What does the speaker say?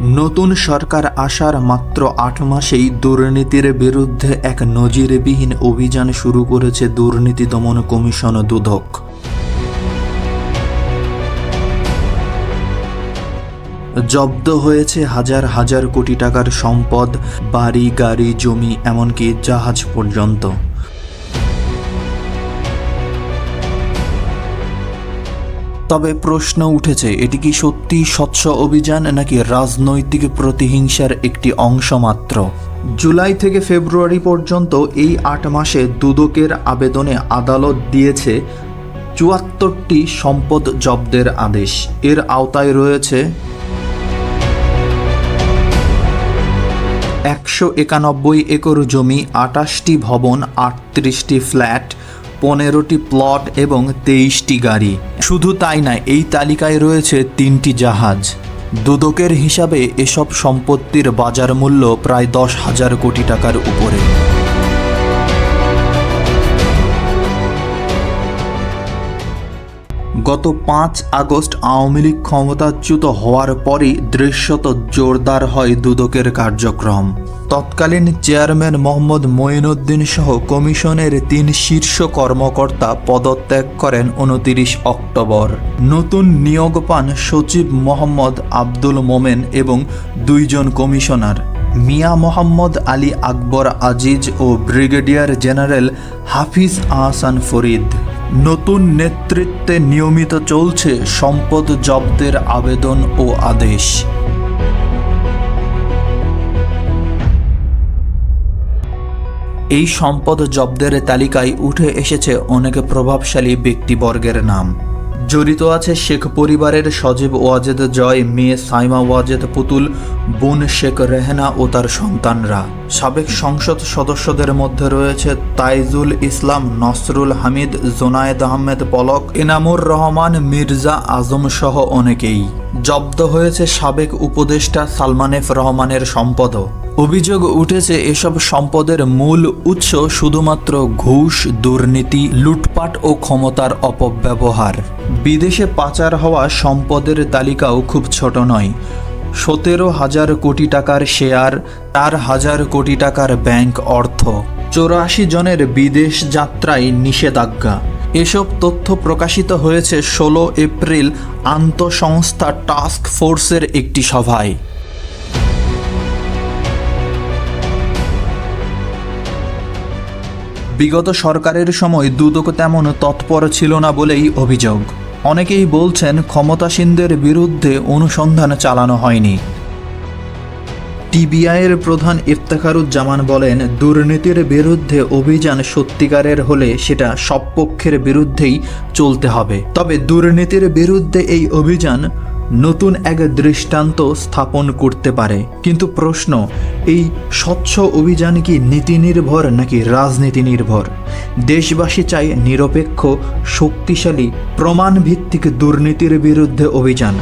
নতুন সরকার আসার মাত্র আট মাসেই দুর্নীতির বিরুদ্ধে এক নজিরবিহীন অভিযান শুরু করেছে দুর্নীতি দমন কমিশন দুদক। জব্দ হয়েছে হাজার হাজার কোটি টাকার সম্পদ, বাড়ি, গাড়ি, জমি, এমনকি জাহাজ পর্যন্ত। তবে প্রশ্ন উঠেছে, এটি কি সত্যি স্বচ্ছ অভিযান নাকি রাজনৈতিক প্রতিহিংসার একটি অংশ মাত্র জুলাই থেকে ফেব্রুয়ারি পর্যন্ত এই আট মাসে দুদকের আবেদনে আদালত দিয়েছে চুয়াত্তরটি সম্পদ জব্দের আদেশ। এর আওতায় রয়েছে একশো একানব্বই একর জমি, আটাশটি ভবন, আটত্রিশটি ফ্ল্যাট পনেরোটি প্লট এবং তেইশটি গাড়ি। শুধু তাই না এই তালিকায় রয়েছে তিনটি জাহাজ। দুদকের হিসাবে এসব সম্পত্তির বাজার মূল্য প্রায় দশ হাজার কোটি টাকার উপরে। গত পাঁচ আগস্ট আওয়ামী লীগ ক্ষমতাচ্যুত হওয়ার পরই দৃশ্যত জোরদার হয় দুদকের কার্যক্রম। তৎকালীন চেয়ারম্যান মোহাম্মদ মঈনুদ্দিন সহ কমিশনের তিন শীর্ষ কর্মকর্তা পদত্যাগ করেন উনতিরিশ অক্টোবর। নতুন নিয়োগ পান সচিব মোহাম্মদ আব্দুল মোমেন এবং দুইজন কমিশনার। মিয়া মোহাম্মদ আলী আকবর আজিজ ও ব্রিগেডিয়ার জেনারেল হাফিজ আহসান ফরিদ। নতুন নেতৃত্বে নিয়মিত চলছে সম্পদ জব্দের আবেদন ও আদেশ। এই সম্পদ জব্দের তালিকায় উঠে এসেছে অনেক প্রভাবশালী ব্যক্তিবর্গের নাম। জড়িত আছে শেখ পরিবারের সজীব ওয়াজেদ জয়, মেয়ে সাইমা ওয়াজেদ পুতুল, বোন শেখ রেহেনা ও তার সন্তানরা। সাবেক সংসদ সদস্যদের মধ্যে রয়েছে তাইজুল ইসলাম, নসরুল হামিদ, জোনায়েদ আহমেদ পলক, এনামুর রহমান, মির্জা আজম সহ অনেকেই। জব্দ হয়েছে সাবেক উপদেষ্টা সালমানেফ রহমানের সম্পদও অভিযোগ উঠেছে এসব সম্পদের মূল উৎস শুধুমাত্র ঘুষ, দুর্নীতি, লুটপাট ও ক্ষমতার অপব্যবহার। বিদেশে পাচার হওয়া সম্পদের তালিকাও খুব ছোট নয়। সতেরো হাজার কোটি টাকার শেয়ার, চার হাজার কোটি টাকার ব্যাংক অর্থ। চৌরাশি জনের বিদেশ যাত্রায় নিষেধাজ্ঞা। এসব তথ্য প্রকাশিত হয়েছে ষোলো এপ্রিল আন্তঃসংস্থা টাস্ক ফোর্সের একটি সভায়। বিগত সরকারের সময় দুদক তেমন তৎপর ছিল না বলেই অভিযোগ। অনেকেই বলছেন ক্ষমতাসীনদের বিরুদ্ধে অনুসন্ধান চালানো হয়নি। টিবিআইয়ের প্রধান ইফতেখারুজ্জামান বলেন, দুর্নীতির বিরুদ্ধে অভিযান সত্যিকারের হলে সেটা সব পক্ষের বিরুদ্ধেই চলতে হবে। তবে দুর্নীতির বিরুদ্ধে এই অভিযান নতুন এক দৃষ্টান্ত স্থাপন করতে পারে। কিন্তু প্রশ্ন, এই স্বচ্ছ অভিযান কি নীতি নির্ভর নাকি রাজনীতি নির্ভর দেশবাসী চায় নিরপেক্ষ, শক্তিশালী প্রমাণ ভিত্তিক দুর্নীতির বিরুদ্ধে অভিযান।